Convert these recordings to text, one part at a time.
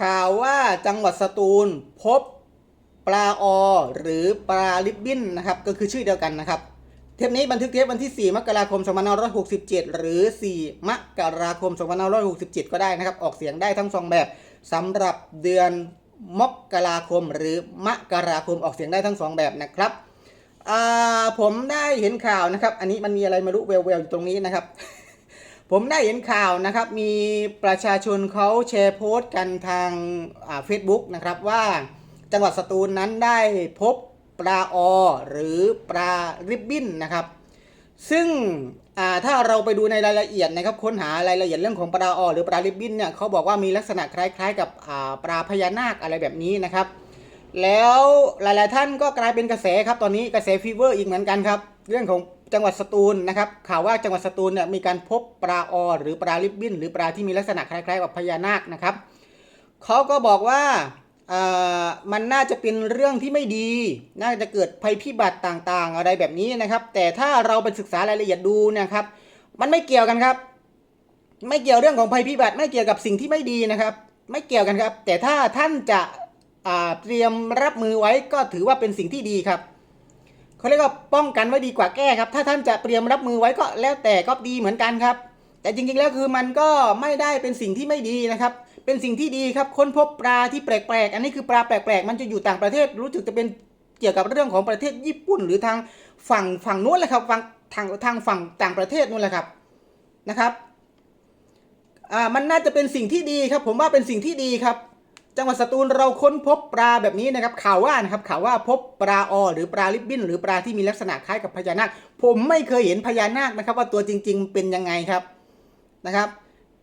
ข่าวว่าจังหวัดสตูลพบปลาออหรือปลาลิบบิ้นนะครับก็คือชื่อเดียวกันนะครับ เทปนี้บันทึกเทปวันที่ 4 มกราคม 2567 หรือ 4 มกราคม 2567 ก็ได้นะครับ ออกเสียงได้ทั้งสองแบบสำหรับเดือนมกราคม หรือมกราคมออกเสียงได้ทั้งสองแบบนะครับผมได้เห็นข่าวนะครับ อันนี้มันมีอะไรไม่รู้แววๆอยู่ตรงนี้นะครับ ผมได้เห็นข่าวนะครับ มีประชาชนเขาแชร์โพสต์กันทางเฟซบุ๊กนะครับว่าจังหวัดสตูลนั้นได้พบปลาออหรือปลาริบบิ้นนะครับ ซึ่งถ้าเราไปดูในรายละเอียดนะครับค้นหารายละเอียดเรื่องของปลาออหรือปลาริบบิ้นเนี่ยเขาบอกว่ามีลักษณะคล้าย ๆ กับปลาพญานาคอะไรแบบนี้นะครับ แล้วหลายๆท่านก็กลายเป็นกระแสครับตอนนี้กระแสฟีเวอร์อีกเหมือนกันครับ เรื่องของ จังหวัดสตูลนะครับข่าวว่าจังหวัดสตูลเนี่ยมีการพบปลาออหรือปลาลิบบิ้นหรือปลาที่มีลักษณะคล้ายๆกับพญานาคนะครับเขาก็บอกว่าอ่ามันน่าจะเป็นเรื่องที่ไม่ดี น่าจะเกิดภัยพิบัติต่างๆ อะไรแบบนี้นะครับ แต่ถ้าเราไปศึกษารายละเอียดดูนะครับ มันไม่เกี่ยวกันครับ ไม่เกี่ยวเรื่องของภัยพิบัติ ไม่เกี่ยวกับสิ่งที่ไม่ดีนะครับ ไม่เกี่ยวกันครับ แต่ถ้าท่านจะเตรียมรับมือไว้ก็ถือว่าเป็นสิ่งที่ดีครับ เขาเรียกว่าป้องกันไว้ดีกว่าแก้ครับ ถ้าท่านจะเตรียมรับมือไว้ก็แล้วแต่ก็ดีเหมือนกันครับ แต่จริงๆแล้วคือมันก็ไม่ได้เป็นสิ่งที่ไม่ดีนะครับ เป็นสิ่งที่ดีครับ ค้นพบปลาที่แปลกๆ อันนี้คือปลาแปลกๆ มันจะอยู่ต่างประเทศ รู้สึกจะเป็นเกี่ยวกับเรื่องของประเทศญี่ปุ่น หรือทางฝั่งฝั่งนู้นแหละครับฝั่งทางทางฝั่งต่างประเทศนู้นแหละครับนะครับ อ่า มันน่าจะเป็นสิ่งที่ดีครับ ผมว่าเป็นสิ่งที่ดีครับ จังหวัดสตูลเราค้นพบปลาแบบนี้นะครับข่าวว่านะครับข่าวว่าพบปลาออหรือปลาลิบบิ้น หรือปลาที่มีลักษณะคล้ายกับพญานาค ผมไม่เคยเห็นพญานาคนะครับ ว่าตัวจริง ๆ เป็นยังไงครับนะครับ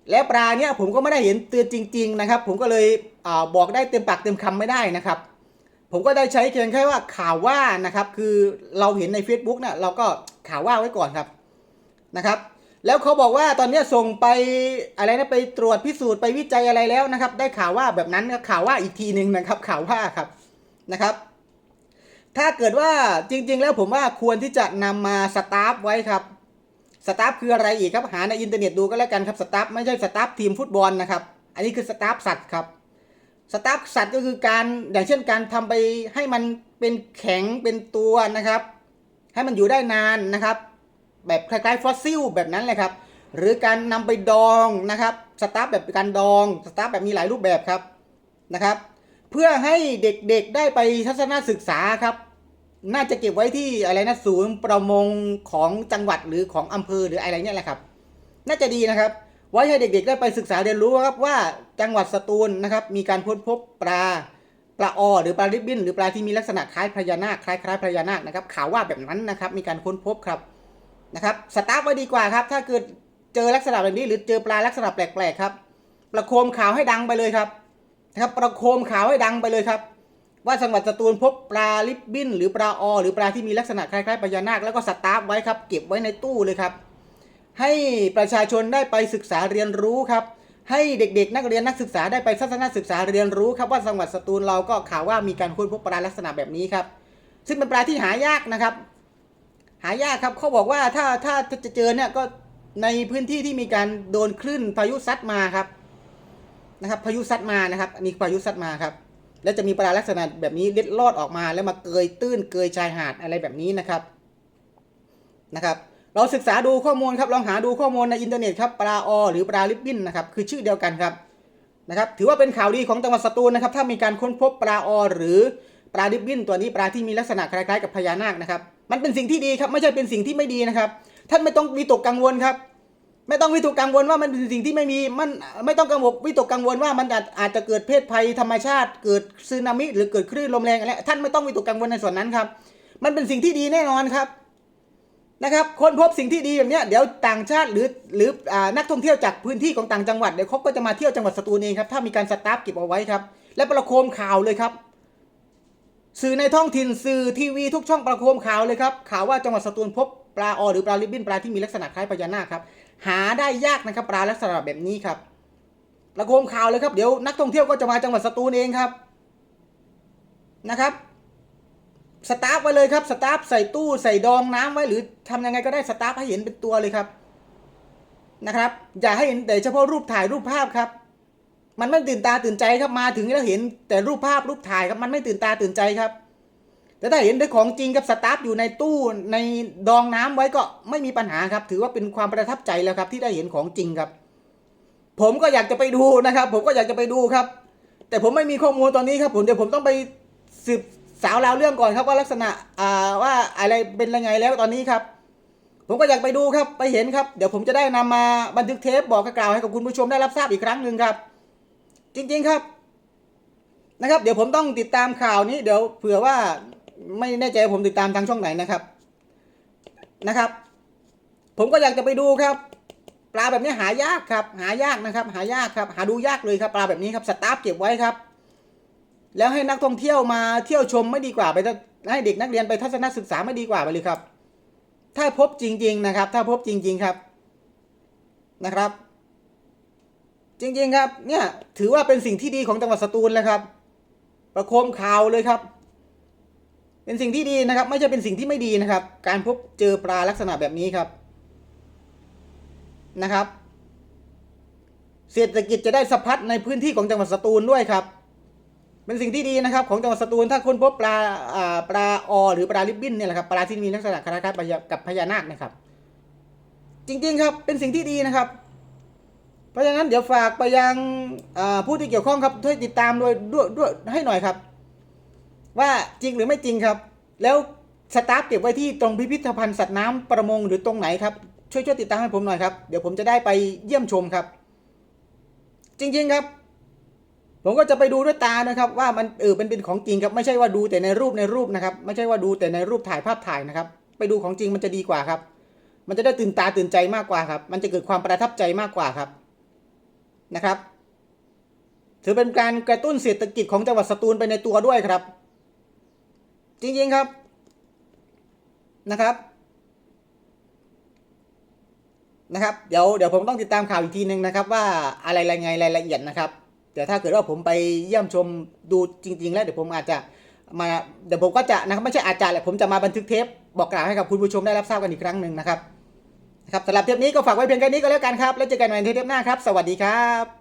แล้วปลาเนี้ยผมก็ไม่ได้เห็นตัวจริง ๆ นะครับ ผมก็เลยอบอกได้เต็มปากเต็มคำไม่ได้นะครับ ผมก็ได้ใช้เพียงแค่ว่าข่าวว่านะครับ คือเราเห็นใน Facebook เนี่ยเราก็ข่าวว่าไว้ก่อนครับนะครับ แล้วเขาบอกว่าตอนนี้ส่งไปอะไรนะไปตรวจพิสูจน์ไปวิจัยอะไรแล้วนะครับ ได้ข่าวว่าแบบนั้นกับข่าวว่าอีกทีหนึ่งนะครับ ข่าวว่าครับนะครับ ถ้าเกิดว่าจริง ๆ แล้วผมว่าควรที่จะนำมาสตาฟไว้ครับสตาฟคืออะไรอีกครับหาในอินเทอร์เน็ตดูก็แล้วกันครับสตาฟไม่ใช่สตาฟทีมฟุตบอลนะครับ อันนี้คือสตาฟสัตว์ครับสตาฟสัตว์ก็คือการอย่างเช่นการทำไปให้มันเป็นแข็งเป็นตัวนะครับ ให้มันอยู่ได้นานนะครับ แบบคล้ายๆฟอสซิลแบบนั้นเลยครับหรือการนำไปดองนะครับสตาฟแบบการดองสตาฟแบบมีหลายรูปแบบครับนะครับ เพื่อให้เด็กๆได้ไปทัศนศึกษาครับ น่าจะเก็บไว้ที่อะไรนะศูนย์ประมงของจังหวัดหรือของอำเภอหรืออะไรเนี่ยแหละครับ น่าจะดีนะครับ ไว้ให้เด็กๆได้ไปศึกษาเรียนรู้ครับว่าจังหวัดสตูลนะครับ มีการค้นพบปลาปลาออหรือปลาริบบิ้นหรือปลาที่มีลักษณะคล้ายพญานาคคล้ายๆพญานาคนะครับข่าวว่าแบบนั้นนะครับ มีการค้นพบครับ นะครับสตาร์ทไว้ดีกว่าครับ ถ้าเกิดเจอลักษณะแบบนี้ หรือเจอปลาลักษณะแปลกๆครับประโคมข่าวให้ดังไปเลยครับนะครับประโคมข่าวให้ดังไปเลยครับ ว่าจังหวัดสตูลพบปลาลิบบิ้นหรือปลาออ หรือปลาที่มีลักษณะคล้ายๆพญานาคแล้วก็สตาร์ทไว้ครับ เก็บไว้ในตู้เลยครับ ให้ประชาชนได้ไปศึกษาเรียนรู้ครับให้เด็กๆ นักเรียนนักศึกษาได้ไปทัศนศึกษาเรียนรู้ครับว่าจังหวัดสตูลเราก็ข่าวว่ามีการค้นพบปลาลักษณะแบบนี้ครับ ซึ่งเป็นปลาที่หายากนะครับ หายากครับเขาบอกว่าถ้าถ้าจะเจอเนี่ยก็ในพื้นที่ที่มีการโดนคลื่นพายุซัดมาครับนะครับ พายุซัดมานะครับอันนี้พายุซัดมาครับ แล้วจะมีปลาลักษณะแบบนี้เล็ดลอดออกมาแล้วมาเกยตื้นเกยชายหาดอะไรแบบนี้นะครับนะครับ เราศึกษาดูข้อมูลครับลองหาดูข้อมูลในอินเทอร์เน็ตครับปลาออหรือปลาลิบบิ้นนะครับ คือชื่อเดียวกันครับนะครับ ถือว่าเป็นข่าวดีของจังหวัดสตูลนะครับ ถ้ามีการค้นพบปลาออหรือปลาลิบบิ้นตัวนี้ปลาที่มีลักษณะคล้ายๆ กับพญานาคนะครับ มันเป็นสิ่งที่ดีครับ ไม่ใช่เป็นสิ่งที่ไม่ดีนะครับ ท่านไม่ต้องวิตกกังวลครับ ไม่ต้องวิตกกังวลว่ามันเป็นสิ่งที่ไม่มีมันไม่ต้องกังวลวิตกกังวลว่ามันอาจอาจจะเกิดเพศภัยธรรมชาติ เกิดสึนามิหรือเกิดคลื่นลมแรงอะไรท่านไม่ต้องวิตกกังวลในส่วนนั้นครับ มันเป็นสิ่งที่ดีแน่นอนครับนะครับคนพบสิ่งที่ดีแบบนี้เดี๋ยวต่างชาติหรือหรืออนักท่องเที่ยวจากพื้นที่ของต่างจังหวัดเดี๋ยวเขาก็จะมาเที่ยวจังหวัดสตูลเองครับถ้ามีการสตาฟเก็บเอาไว้ครับ และประโคมข่าวเลยครับ สื่อในท้องถิ่นสื่อทีวีทุกช่องประโคมข่าวเลยครับข่าวว่าจังหวัดสตูลพบปลาออหรือปลาลิบบิ้นปลาที่มีลักษณะคล้ายพญานาคครับหาได้ยากนะครับปลาลักษณะแบบนี้ครับประโคมข่าวเลยครับเดี๋ยวนักท่องเที่ยวก็จะมาจังหวัดสตูลเองครับนะครับสตาฟไว้เลยครับสตาฟใส่ตู้ใส่ดองน้ำไว้หรือทำยังไงก็ได้สตาฟให้เห็นเป็นตัวเลยครับนะครับ อย่าให้เห็นแต่เฉพาะรูปถ่ายรูปภาพครับ มันไม่ตื่นตาตื่นใจครับมาถึงแล้วเห็นแต่รูปภาพรูปถ่ายครับมันไม่ตื่นตาตื่นใจครับ แต่ถ้าเห็นได้ของจริงกับสตาร์ทอยู่ในตู้ในดองน้ำไว้ก็ไม่มีปัญหาครับ ถือว่าเป็นความประทับใจแล้วครับ ที่ได้เห็นของจริงครับ ผมก็อยากจะไปดูนะครับ ผมก็อยากจะไปดูครับ แต่ผมไม่มีข้อมูลตอนนี้ครับ ผมเดี๋ยวผมต้องไปสืบสาวราวเรื่องก่อนครับว่าลักษณะอ่าว่าอะไรเป็นยังไงแล้วตอนนี้ครับผมก็อยากไปดูครับ ไปเห็นครับ เดี๋ยวผมจะได้นำมาบันทึกเทปบอกกล่าวให้กับคุณผู้ชมได้รับทราบอีกครั้งหนึ่งครับ จริง ๆครับนะครับ เดี๋ยวผมต้องติดตามข่าวนี้ เดี๋ยวเผื่อว่าไม่แน่ใจผมติดตามทางช่องไหนนะครับนะครับ ผมก็อยากจะไปดูครับ ปลาแบบนี้หายากครับ หายากนะครับ หายากครับ หาดูยากเลยครับปลาแบบนี้ครับสตาฟเก็บไว้ครับ แล้วให้นักท่องเที่ยวมาเที่ยวชมไม่ดีกว่าไปให้เด็กนักเรียนไปทัศนศึกษาไม่ดีกว่าไปเลยครับ ถ้าพบจริง ๆ นะครับ ถ้าพบจริง ๆ ครับนะครับ จริงๆครับเนี่ยถือว่าเป็นสิ่งที่ดีของจังหวัดสตูลเลยครับ ประโคมข่าวเลยครับ เป็นสิ่งที่ดีนะครับ ไม่ใช่เป็นสิ่งที่ไม่ดีนะครับ การพบเจอปลาลักษณะแบบนี้ครับนะครับ เศรษฐกิจจะได้สะพัดในพื้นที่ของจังหวัดสตูลด้วยครับ เป็นสิ่งที่ดีนะครับ ของจังหวัดสตูลถ้าคนพบปลาอ่าปลาออหรือปลาลิบบิ้นเนี่ยแหละครับปลาที่มีลักษณะคล้ายๆกับพญานาคนะครับ จริงๆครับ เป็นสิ่งที่ดีนะครับ เพราะฉะนั้นเดี๋ยวฝากไปยังผู้ที่เกี่ยวข้องครับช่วยติดตามด้วยด้วยด้วยให้หน่อยครับ ว่าจริงหรือไม่จริงครับ แล้วสตาฟเก็บไว้ที่ตรงพิพิธภัณฑ์สัตว์น้ำประมงหรือตรงไหนครับช่วยช่วยติดตามให้ผมหน่อยครับเดี๋ยวผมจะได้ไปเยี่ยมชมครับ จริงๆครับ ผมก็จะไปดูด้วยตานะครับ ว่ามันเออเป็นเป็นของจริงครับไม่ใช่ว่าดูแต่ในรูปในรูปนะครับ ไม่ใช่ว่าดูแต่ในรูปถ่ายภาพถ่ายนะครับ ไปดูของจริงมันจะดีกว่าครับ มันจะได้ตื่นตาตื่นใจมากกว่าครับ มันจะเกิดความประทับใจมากกว่าครับ นะครับ ถือเป็นการกระตุ้นเศรษฐกิจของจังหวัดสตูลไปในตัวด้วยครับ จริงๆครับนะครับนะครับเดี๋ยวเดี๋ยวผมต้องติดตามข่าวอีกทีหนึ่งนะครับ ว่าอะไรอะไรไงรายละเอียดนะครับเดี๋ยวถ้าเกิดว่าผมไปเยี่ยมชมดูจริง ๆ แล้วเดี๋ยวผมอาจจะมาเดี๋ยวผมก็จะนะครับไม่ใช่อาจจะแหละผมจะมาบันทึกเทปบอกกล่าวให้กับคุณผู้ชมได้รับทราบกันอีกครั้งหนึ่งนะครับ นะครับสำหรับเทปนี้ก็ฝากไว้เพียงแค่นี้ก็แล้วกันครับ แล้วเจอกันใหม่ในเทปหน้าครับ สวัสดีครับ